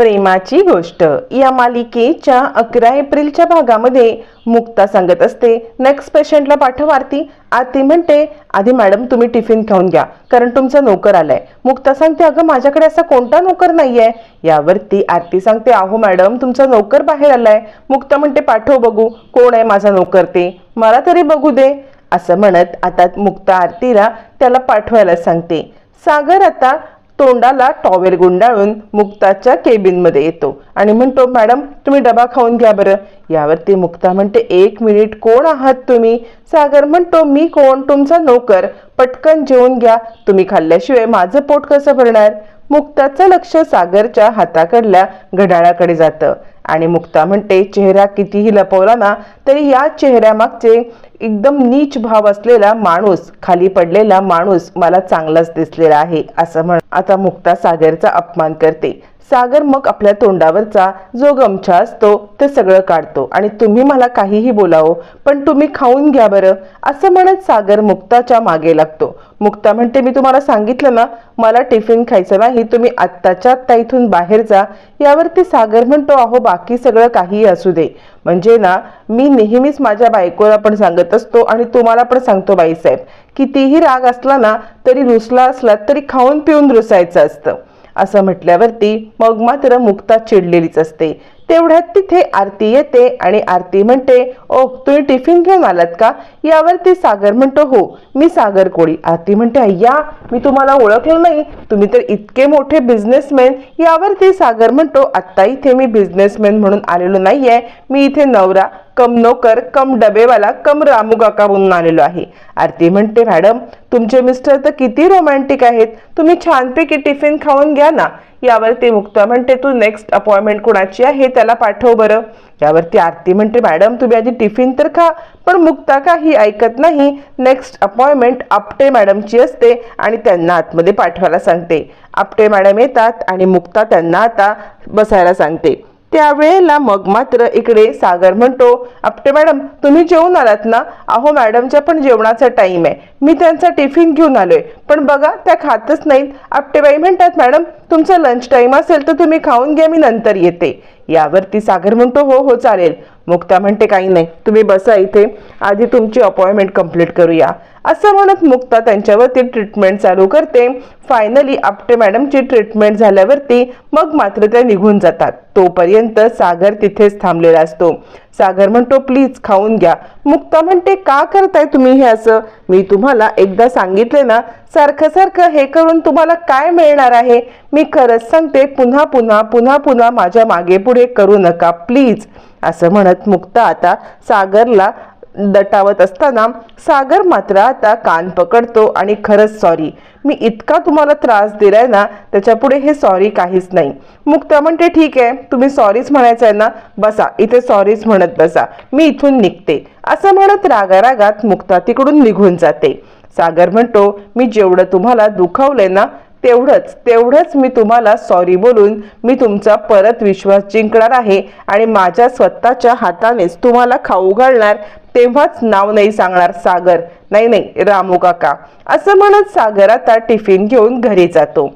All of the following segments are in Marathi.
प्रेमाची गोष्ट. या मालिकेच्या अकरा एप्रिलच्या भागामध्ये मुक्ता सांगत असते नेक्स्ट पेशंटला पाठव आरती. आरती म्हणते आधी मॅडम तुम्ही टिफिन खाऊन घ्या कारण तुमचा नोकर आलाय. मुक्ता सांगते अगं माझ्याकडे असा कोणता नोकर नाहीये. यावरती आरती सांगते अहो मॅडम तुमचा नोकर बाहेर आलाय. मुक्ता म्हणते पाठव बघू कोण आहे माझा नोकर ते. मला तरी बघू दे. असं म्हणत आता मुक्ता आरतीला त्याला पाठवायला सांगते. सागर आता तोंडाला टॉवेल गुंडाळून मुक्ताच्या केबिनमध्ये येतो. आणि म्हणतो मॅडम तुम्ही डबा खाऊन घ्या बरं. यावरती मुक्ता म्हणते एक मिनिट कोण आहात तुम्ही? सागर म्हणतो मी कोण? तुमचा नोकर. पटकन जेवून घ्या. तुम्ही खाल्ल्याशिवाय माझं पोट कसं भरणार? मुक्ताचं लक्ष सागरच्या हाताकडल्या घड्याळाकडे जातं. आणि मुक्ता म्हणते चेहरा कितीही लपवला ना तरी या चेहऱ्यामागचे एकदम नीच भाव असलेला माणूस खाली पडलेला माणूस मला चांगलाच दिसलेला आहे असं म्हण आता मुक्ता सागरचा अपमान करते. सागर मग आपल्या तोंडावरचा जो गमछा असतो ते सगळं काढतो. आणि तुम्ही मला काहीही बोलावं पण तुम्ही खाऊन घ्या बरं असं म्हणत सागर मुक्ताच्या मागे लागतो. मुक्ता म्हणते मी तुम्हाला सांगितलं ना मला टिफिन खायचं नाही तुम्ही आत्ताच्या आत्ता इथून बाहेर जा. यावरती सागर म्हणतो अहो बाकी सगळं काही असू दे. म्हणजे ना मी नेहमीच माझ्या बायकोला पण सांगत असतो आणि तुम्हाला पण सांगतो बाईसाहेब. कितीही राग असला ना तरी रुसला असला तरी खाऊन पिऊन रुसायचं असतं. असं म्हटल्यावरती मग मात्र मुक्ता चिडलेलीच असते. तेवढ्यात तिथे आरती येते आणि आरती म्हणते ओ तुम्ही टिफिन घेऊन आलात का? यावरती सागर म्हणतो हो मी सागर कोळी. आरती म्हणते अय्या मी तुम्हाला ओळखलं नाही. तुम्ही तर इतके मोठे बिझनेसमॅन यावरती सागर म्हणतो आत्ता इथे मी बिझनेसमॅन म्हणून आलेलो नाहीये. मी इथे नवरा कम नोकर कम डबेवाला कम रामू काका म्हणून आलेलो आहे. आरती म्हणते मॅडम तुमचे मिस्टर तर किती रोमॅन्टिक आहेत. तुम्ही छानपैकी टिफिन खाऊन घ्या ना. यावरती मुक्ता म्हणते तू नेक्स्ट अपॉइंटमेंट कोणाची आहे त्याला पाठव बरं. यावरती आरती म्हणते मॅडम तुम्ही आधी टिफिन तर खा पण मुक्ता काही ऐकत नाही. नेक्स्ट अपॉइंटमेंट आपटे मॅडमची असते आणि त्यांना आतमध्ये पाठवायला सांगते. आपटे मॅडम येतात आणि मुक्ता त्यांना आता बसायला सांगते. त्यावेळेला मग मात्र इकडे सागर म्हणतो आपटे मॅडम तुम्ही जेवून आलात ना? अहो मॅडमच्या पण जेवणाचा टाईम आहे. मी त्यांचा टिफिन घेऊन आलोय. पण बघा त्या खातच नाहीत. आपटेबाई म्हणतात मॅडम तुमचा लंच टाईम असेल तर तुम्ही खाऊन घ्या मी नंतर येते. यावरती सागर म्हणतो हो हो चालेल. मुक्ता म्हणते काही नाही तुम्ही बसा इथे. आधी तुमची अपॉइंटमेंट कंप्लीट करूया. असं म्हणत मुक्ता त्यांच्यावरती ट्रीटमेंट चालू करते. फायनली आपटे मॅडमची ट्रीटमेंट झाल्यावरती मग मात्र त्या निघून जातात. तोपर्यंत सागर तिथेच थांबलेला असतो. सागर म्हणतो प्लीज खाऊन घ्या. मुक्ता म्हणते का करताय तुम्ही हे असं? मी तुम्हाला एकदा सांगितले ना सारखं सारखं हे करून तुम्हाला काय मिळणार आहे? मी खरंच सांगते पुन्हा पुन्हा पुन्हा पुन्हा माझ्या मागे पुढे करू नका प्लीज. असं म्हणत मुक्ता आता सागरला दटावत असताना सागर मात्र आता कान पकडतो आणि खरंच सॉरी मी इतका तुम्हाला त्रास दिलाय ना त्याच्यापुढे हे सॉरी काहीच नाही. मुक्ता म्हणते ठीक आहे तुम्ही सॉरीच म्हणायचं आहे ना बसा इथे सॉरीच म्हणत बसा. मी इथून निघते. असं म्हणत रागारागात मुक्ता तिकडून निघून जाते. सागर म्हणतो मी जेवढं तुम्हाला दुखावलंय ना तेवढंच तेवढंच मी तुम्हाला सॉरी बोलून मी तुमचा परत विश्वास जिंकणार आहे आणि माझ्या स्वतःच्या हातानेच तुम्हाला खाऊ घालणार तेव्हाच नाव नाही सांगणार सागर. नाही नाही रामू काका. असं म्हणत सागर आता टिफिन घेऊन घरी जातो.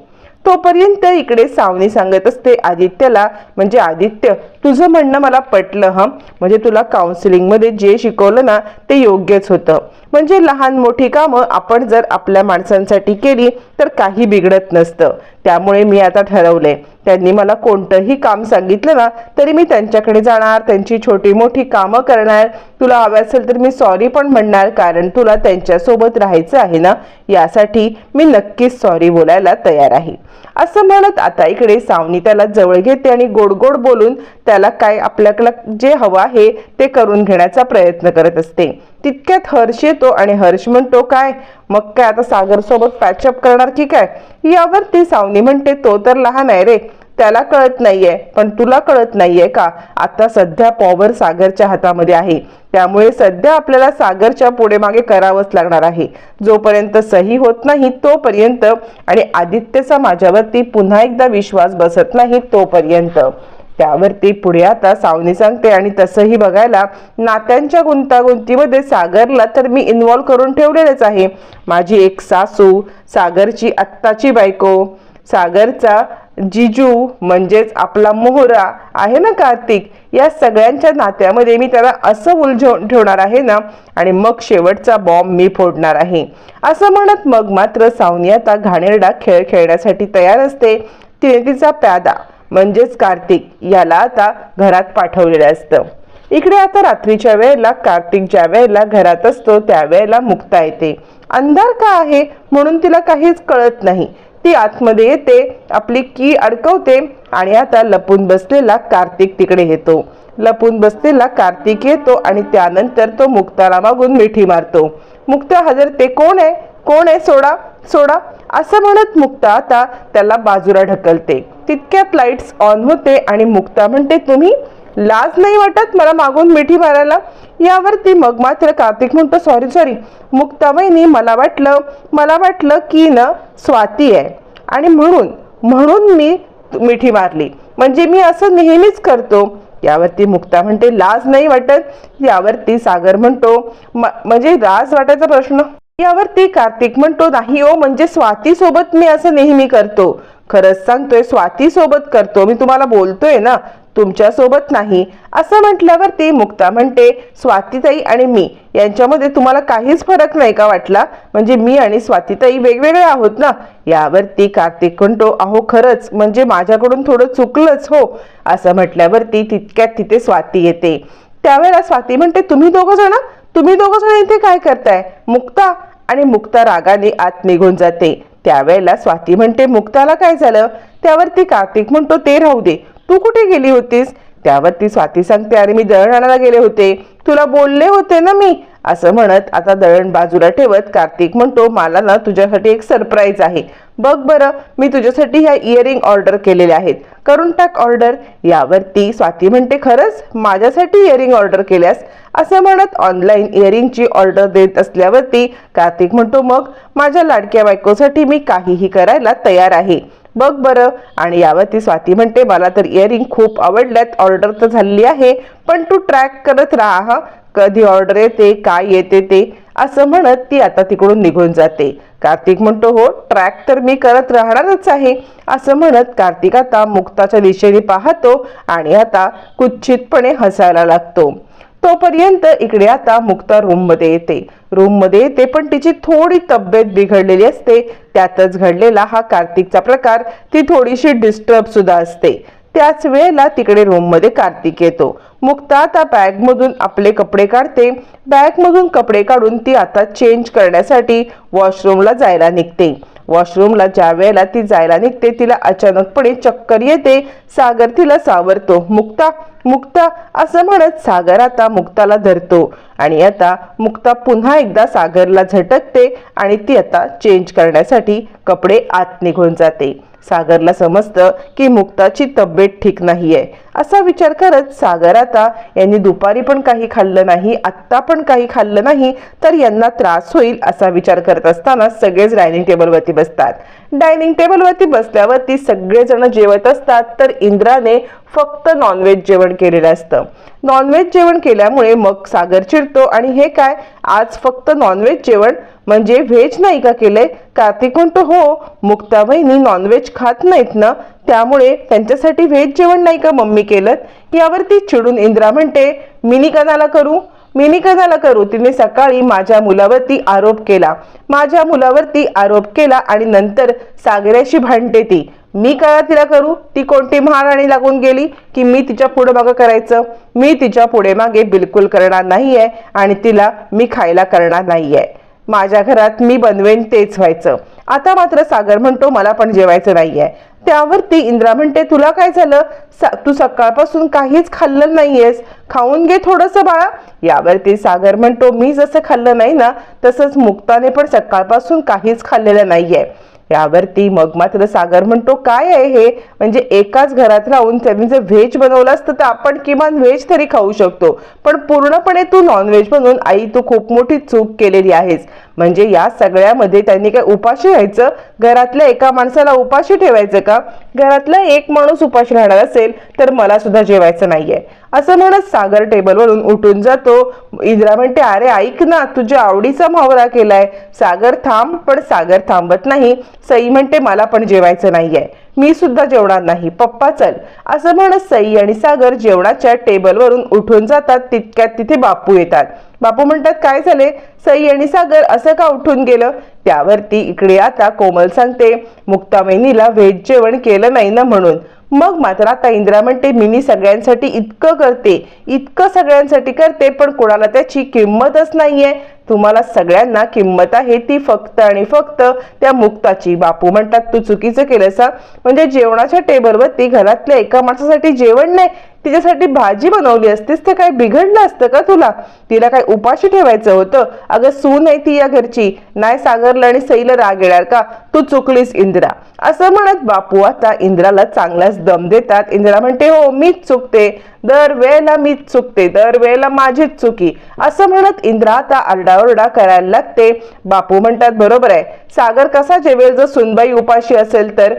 तोपर्यंत इकडे सावनी सांगत असते आदित्यला म्हणजे आदित्य तुझं म्हणणं मला पटलं हं? म्हणजे तुला काउन्सिलिंगमध्ये जे शिकवलं ना ते योग्यच होतं. म्हणजे लहान मोठी कामं आपण जर आपल्या माणसांसाठी केली तर काही बिघडत नसतं. त्यामुळे मी आता ठरवलंय. त्यांनी मला कोणतंही काम सांगितलं ना तरी मी त्यांच्याकडे जाणार त्यांची छोटी मोठी कामं करणार. तुला हवं असेल तर मी सॉरी पण म्हणणार कारण तुला त्यांच्यासोबत राहायचं आहे ना? यासाठी मी नक्कीच सॉरी बोलायला तयार आहे. असं म्हणत आता इकडे सावनी त्याला जवळ घेते आणि गोड गोड बोलून त्याला काय आपल्याकडं जे हवं आहे ते करून घेण्याचा प्रयत्न करत असते. तितक्यात हर्ष येतो आणि हर्ष म्हणतो काय? मग काय आता सागर सोबत पॅचअप करणार की काय यावर ती सावनी म्हणते तो तर लहान आहे रे. त्याला कळत नाहीये. पण तुला कळत नाहीये का? आता सध्या पॉवर सागरच्या हातामध्ये आहे. त्यामुळे सध्या आपल्याला सागरच्या पुढे मागे करावंच लागणार आहे. जोपर्यंत सही होत नाही तोपर्यंत आणि आदित्यचा माझ्यावरती पुन्हा एकदा विश्वास बसत नाही तोपर्यंत. त्यावरती पुढे आता सावनी सांगते आणि तसंही बघायला नात्यांच्या गुंतागुंतीमध्ये सागरला तर मी इन्व्हॉल्व करून ठेवलेलंच आहे. माझी एक सासू सागरची आत्ताची बायको सागरचा जिजू म्हणजेच आपला मोहरा आहे ना कार्तिक? या सगळ्यांच्या नात्यामध्ये मी त्याला असं उलझवून ठेवणार आहे ना आणि मग शेवटचा बॉम्ब मी फोडणार आहे. असं म्हणत मग मात्र सावनी आता घाणेरडा खेळ खेळण्यासाठी तयार असते. तिने तिचा प्यादा म्हणजेच कार्तिक याला आता घरात पाठवलेलं असतं. इकडे आता रात्रीच्या वेळेला कार्तिक ज्या वेळेला घरात असतो त्यावेळेला मुक्ता येते. अंधार का आहे? म्हणून तिला काहीच कळत नाही. ती आतमध्ये येते आपली की अडकवते आणि आता लपून बसलेला कार्तिक तिकडे येतो. लपून बसलेला कार्तिक येतो आणि त्यानंतर तो मुक्ताला मागून मिठी मारतो. मुक्ता हजरते कोण आहे? कोण आहे? सोडा सोडा. असं म्हणत मुक्ता आता त्याला बाजूला ढकलते. तितक्यात लाईट्स ऑन होते आणि मुक्ता म्हणते तुम्ही लाज नाही वाटत? मला मागून मिठी मारायला? यावरती मग मात्र कार्तिक म्हणतो सॉरी सॉरी मुक्तामहिनी मला वाटलं मला वाटलं की न स्वाती आहे. आणि म्हणून म्हणून मी मिठी मारली. म्हणजे मी असं नेहमीच करतो. यावरती मुक्ता म्हणते लाज नाही वाटत. यावरती सागर म्हणतो म्हणजे लाज वाटायचा प्रश्न? यावरती कार्तिक म्हणतो नाही ओ म्हणजे स्वाती सोबत मी असं नेहमी करतो. खरंच सांगतोय स्वाती सोबत करतो. मी तुम्हाला बोलतोय ना तुमच्यासोबत नाही असं म्हटल्यावर ती मुक्ता म्हणते स्वातीताई आणि मी यांच्यामध्ये तुम्हाला काहीच फरक नाही का वाटला? म्हणजे मी आणि स्वातीताई वेगवेगळे आहोत ना? यावरती कार्तिक म्हणतो अहो खरंच म्हणजे माझ्याकडून थोडं चुकलंच हो असं म्हटल्यावरती तितक्यात तिथे स्वाती येते. त्यावेळेला स्वाती म्हणते तुम्ही दोघं जण? तुम्ही दोघं जण इथे काय करताय? मुक्ता. आणि मुक्ता रागाने आत निघून जाते. त्यावेळेला स्वाती म्हणते मुक्ताला काय झालं? त्यावरती कार्तिक म्हणतो ते राहू दे. तू कुठे गेली होतीस? त्यावरती स्वाती सांगते अरे मी दळणाला गेले होते. तुला बोलले होते ना मी. असं म्हणत आता दळण बाजूला ठेवत कार्तिक म्हणतो मला ना तुझ्यासाठी एक सरप्राईज आहे. बघ बरं मी तुझ्यासाठी ह्या इयरिंग ऑर्डर केलेल्या आहेत. करून टाक ऑर्डर यावरती स्वाती म्हणते खरंच? माझ्यासाठी इयरिंग ऑर्डर केल्यास? असं म्हणत ऑनलाईन इयरिंगची ऑर्डर देत असल्यावरती कार्तिक म्हणतो मग माझ्या लाडक्या बायकोसाठी मी काहीही करायला तयार आहे. बघ बरं. आणि यावरती स्वाती म्हणते मला तर इयरिंग खूप आवडल्यात. ऑर्डर तर झालेली आहे. पण तू ट्रॅक करत राहा. कधी ऑर्डर येते काय येते ते. असं म्हणत ती आता तिकडून निघून जाते. कार्तिक म्हणतो हो ट्रॅक तर मी करत राहणारच आहे. असं म्हणत कार्तिक आता मुक्ताच्या दिशेने पाहतो आणि आता कुच्छितपणे हसायला लागतो. तोपर्यंत इकडे आता मुक्ता रूममध्ये येते. रूममध्ये येते पण तिची थोडी तब्येत बिघडलेली असते. त्यातच घडलेला हा कार्तिकचा प्रकार ती थोडीशी डिस्टर्ब सुद्धा असते. त्याच वेळेला तिकडे रूममध्ये कार्तिक येतो. मुक्ता आता बॅगमधून आपले कपडे काढते. बॅगमधून कपडे काढून ती आता चेंज करण्यासाठी वॉशरूमला जायला निघते. वॉशरूमला ज्या वेळेला ती जायला निघते तिला अचानकपणे चक्कर येते. सागर तिला सावरतो मुक्ता मुक्ता असं म्हणत सागर आता मुक्ताला धरतो. आणि आता मुक्ता पुन्हा एकदा सागरला झटकते आणि ती आता चेंज करण्यासाठी कपडे आत निघून जाते. सागरला समजतं की मुक्ताची तब्येत ठीक नाहीये. असा विचार करत सागर आता यांनी दुपारी पण काही खाल्लं नाही आत्ता पण काही खाल्लं नाही तर यांना त्रास होईल असा विचार करत असताना सगळेच डायनिंग टेबलवरती बसतात. डायनिंग टेबलवरती बसल्यावरती सगळेजण जेवत असतात तर इंद्राने फक्त नॉनव्हेज जेवण केलेलं असतं. नॉनव्हेज जेवण केल्यामुळे मग सागर चिडतो आणि हे काय? आज फक्त नॉनव्हेज जेवण म्हणजे व्हेज नाही का केलंय कार्तिकुंट हो मुक्ता बहिणी नॉनव्हेज खात नाहीत ना त्यामुळे त्यांच्यासाठी व्हेज जेवण नाही का मम्मी केलं यावरती चिडून इंद्रा म्हणते मिनी कणाला करू? मिनी कणाला करू? तिने सकाळी माझ्या मुलावरती आरोप केला. माझ्या मुलावरती आरोप केला आणि नंतर सागऱ्याशी भांडते ती. मी कळा तिला करू? ती कोणती महाराणी लागून गेली की मी तिच्या पुढे मागं करायचं? मी तिच्या पुढे मागे बिलकुल करणार नाहीये आणि तिला मी खायला करणार नाहीये. माझ्या घरात मी बनवेन तेच व्हायचं. आता मात्र सागर म्हणतो मला पण जेवायचं नाहीये. त्यावरती इंद्रा म्हणते तुला काय झालं? तू सकाळपासून काहीच खाल्लं नाहीयेस. खाऊन घे थोडंसं बाळा. यावरती सागर म्हणतो मी जसं खाल्लं नाही ना तसंच मुक्ताने पण सकाळपासून काहीच खाल्लेलं नाहीये. यावरती मग मात्र सागर म्हणतो काय आहे हे? म्हणजे एकाच घरात राहून त्यांनी जर व्हेज बनवलं असतं तर आपण किमान व्हेज तरी खाऊ शकतो. पण पूर्णपणे तू नॉनव्हेज बनवून आई तू खूप मोठी चूक केलेली आहेस. म्हणजे या सगळ्यामध्ये त्यांनी काय उपाशी राहायचं? घरातल्या एका माणसाला उपाशी ठेवायचं का? घरातला एक माणूस उपाशी राहणार असेल तर मला सुद्धा जेवायचं नाहीये. असं म्हणत सागर टेबलवरून उठून जातो. इंदिरा म्हणते अरे ऐक ना तुझ्या आवडीचा मावरा केलाय. सागर थांब पण सागर थांबत नाही. सई म्हणते मला पण जेवायचं नाहीये. मी सुद्धा जेवणार नाही. पप्पा चल. असं म्हणत सई आणि सागर जेवणाच्या टेबलवरून उठून जातात. तितक्यात तिथे बापू येतात. बापू म्हणतात काय झाले? सई आणि सागर असं का उठून गेलं? त्यावरती इकडे आता कोमल सांगते मुक्तामेनीला व्हेज जेवण केलं नाही ना म्हणून. मग मात्र आता इंदिरा म्हणते मिनी सगळ्यांसाठी इतकं करते इतकं सगळ्यांसाठी करते पण कोणाला त्याची किंमतच नाहीये. तुम्हाला सगळ्यांना किंमत आहे ती फक्त आणि फक्त त्या मुक्ताची. बापू म्हणतात तू चुकीचं केलंस म्हणजे जेवणाच्या टेबलवरती घरातल्या एका माणसासाठी जेवण नाही तिच्यासाठी भाजी बनवली असतीस तर काय बिघडलं असतं का तुला? तिला काय उपाशी ठेवायचं होतं? अगं सून आहे ती या घरची. नाही सागरला आणि सईला राग येणार का? तू चुकलीस इंदिरा. असं म्हणत बापू आता इंदिराला चांगलाच दम देतात. इंदिरा म्हणते हो मीच चुकते. दर वेळेला मीच चुकते दर वेळेला माझीच चुकी. असं म्हणत इंद्रा आता आरडाओरडा करायला लागते. बापू म्हणतात बरोबर आहे. सागर कसा जेवेल जर सुनबाई उपाशी असेल तर?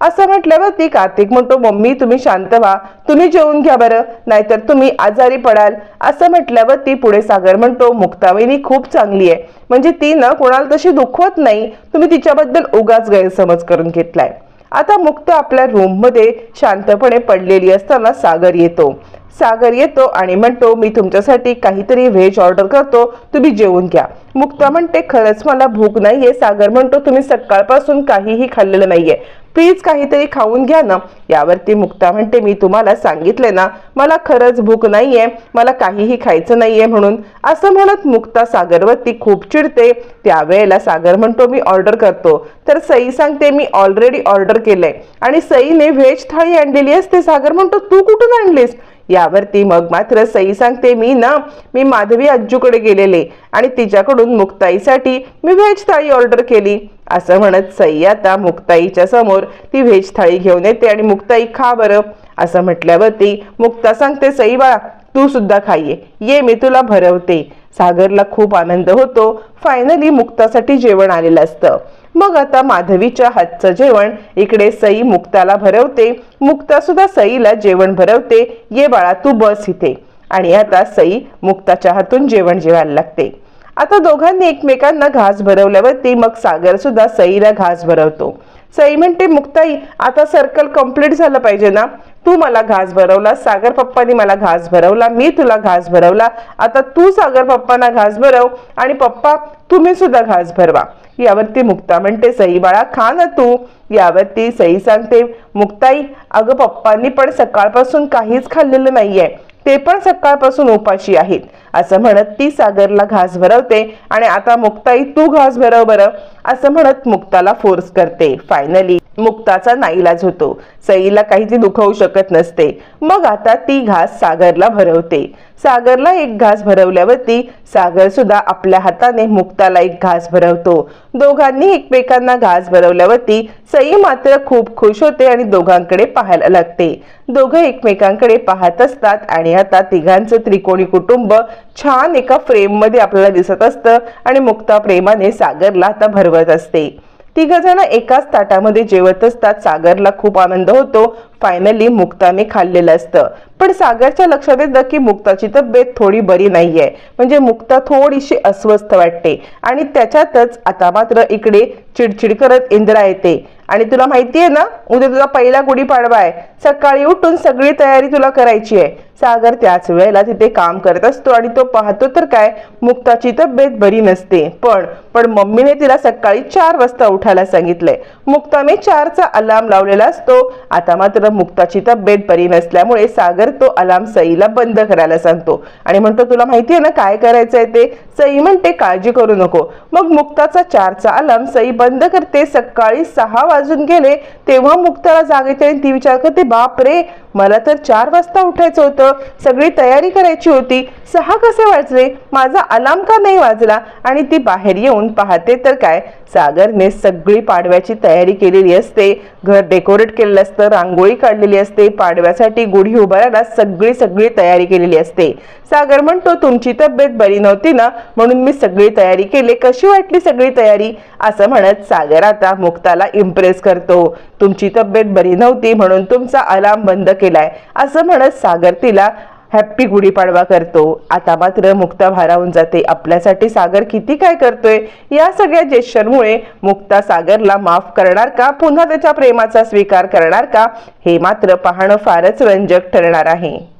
असं म्हटल्यावर ती कार्तिक म्हणतो मम्मी तुम्ही शांत व्हा. तुम्ही जेवून घ्या बरं. नाहीतर तुम्ही आजारी पडाल. असं म्हटल्यावर ती पुढे सागर म्हणतो मुक्ताविनी खूप चांगली आहे. म्हणजे ती ना कोणाला तशी दुखवत नाही. तुम्ही तिच्याबद्दल उगाच गैरसमज करून घेतलाय. आता मुक्त आपल्या रूममध्ये शांतपणे पडलेली असताना सागर येतो. सागर येतो आणि म्हणतो मी तुमच्यासाठी काहीतरी व्हेज ऑर्डर करतो. तुम्ही जेवून घ्या. मुक्ता म्हणते खरंच मला भूक नाहीये. सागर म्हणतो तुम्ही सकाळपासून काहीही खाल्लेलं नाहीये. प्लीज काहीतरी खाऊन घ्या ना. यावरती मुक्ता म्हणते मी तुम्हाला सांगितले ना मला खरंच भूक नाहीये मला काहीही खायचं नाहीये म्हणून. असं म्हणत मुक्ता सागरवरती खूप चिडते. त्यावेळेला सागर म्हणतो मी ऑर्डर करतो. तर सई सांगते मी ऑलरेडी ऑर्डर केलंय. आणि सईने व्हेज थाळी आणलेली असते. सागर म्हणतो तू कुठून आणलीस? यावरती मग मात्र सई सांगते मी ना मी माधवी आज्जूकडे गेलेले आणि तिच्याकडून मुक्ताईसाठी मी व्हेज थाळी ऑर्डर केली. असं म्हणत सई आता मुक्ताईच्या समोर ती व्हेज थाळी घेऊन येते आणि मुक्ताई खा बरं असं म्हटल्यावरती मुक्ता सांगते सई बाळा तू सुद्धा खाये ये मी तुला भरवते. सागरला खूप आनंद होतो. फायनली मुक्तासाठी जेवण आलेलं असतं. मग आता माधवीच्या हातचं जेवण. इकडे सई मुक्ताला भरवते. मुक्ता सुद्धा सईला जेवण भरवते. ये बाळा तू बस इथे. आणि आता सई मुक्ताच्या हातून जेवण जेवायला लागते. आता दोघांनी एकमेकांना घास भरवल्यावरती मग सागर सुद्धा सईला घास भरवतो. सई म्हणते मुक्ताई आता सर्कल कंप्लीट झालं पाहिजे ना. तू मला घास भरवला सागर पप्पानी मला घास भरवला मी तुला घास भरवला. आता तू सागर पप्पांना घास भरव आणि पप्पा तुम्ही सुद्धा घास भरवा. यावरती मुक्ता म्हणते सई बाळा खा ना तू. यावरती सई सांगते मुक्ताई अगं पप्पांनी पण सकाळपासून काहीच खाल्लेलं नाहीये. ते पण सकाळपासून उपाशी आहेत. असं म्हणत ती सागरला घास भरवते आणि आता मुक्ताई तू घास भरव बरं असं म्हणत मुक्ताला फोर्स करते. फायनली मुक्ताचा नाईलाज होतो. सईला काहीच दुखवू शकत नसते. मग आता ती घास सागरला भरवते. सागरला एक घास भरवल्यावरती सागर सुद्धा आपल्या हाताने मुक्ताला एक घास भरवतो. दोघांनी एकमेकांना घास भरवल्यावरती सई मात्र खूप खुश होते आणि दोघांकडे पाहायला लागते. दोघं एकमेकांकडे पाहत असतात आणि आता तिघांचं त्रिकोणी कुटुंब छान एका फ्रेममध्ये आपल्याला दिसत असतं आणि मुक्ता प्रेमाने सागरला आता भरवत असते. तिघ जण एकाच ताटामध्ये जेवत असतात. सागरला खूप आनंद होतो. फायनली मुक्ताने खाल्लेलं असतं. पण सागरच्या लक्षात येतं की मुक्ताची तब्येत थोडी बरी नाहीये. म्हणजे मुक्ता थोडीशी अस्वस्थ वाटते. आणि त्याच्यातच आता मात्र इकडे चिडचिड करत इंदिरा येते. आणि तुला माहितीये ना उद्या तुझा पहिला गुढीपाडवा आहे. सकाळी उठून सगळी तयारी तुला करायची आहे. सागर त्याच वेळेला तिथे काम करत असतो आणि तो पाहतो तर काय मुक्ताची तब्येत बरी नसते. पण पण मम्मीने तिला सकाळी चार वाजता उठायला सांगितलंय. मुक्ताने चारचा अलार्म लावलेला असतो. आता मात्र मुक्ताची तब्येत बरी नसल्यामुळे सागर तो अलाम सईला बंद करायला सांगतो. आणि म्हणतो तुला माहितीये ना काय करायचंय ते? सई म्हणते काळजी करू नको. मग मुक्ताचा चारचा अलाम सई बंद करते. सकाळी सहा वाजून गेले. तेव्हा मुक्ताला जाग येते आणि ती विचार करते बाप रे मला तर चार वाजता उठायचं होतं. सगळी तयारी करायची होती. सहा कसे वाजले? माझा अलार्म का नाही वाजला? आणि ती बाहेर येऊन पाहते तर काय? सागरने सगळी पाडव्याची तयारी केलेली असते. घर डेकोरेट केलेलं असतं. रांगोळी काढलेली असते. पाडव्यासाठी गुढी उभारायला सगळी सगळी तयारी केलेली असते. सागर म्हणतो तुमची तब्येत बरी नव्हती ना? म्हणून मी सगळी तयारी केली. कशी वाटली सगळी तयारी? असं म्हणत सागर आता मुक्ताला इम्प्रेस करतो. तुमची तब्येत बरी नव्हती म्हणून तुमचा अलार्म बंद केलाय. असं म्हणत सागर तिला हॅप्पी गुढीपाडवा करतो. आता मात्र मुक्ता भारावून जाते. आपल्यासाठी सागर किती काय करतोय? या सगळ्या जेस्चरमुळे मुक्ता सागरला माफ करणार का? पुन्हा त्याच्या प्रेमाचा स्वीकार करणार का? हे मात्र पाहणं फारच रंजक ठरणार आहे.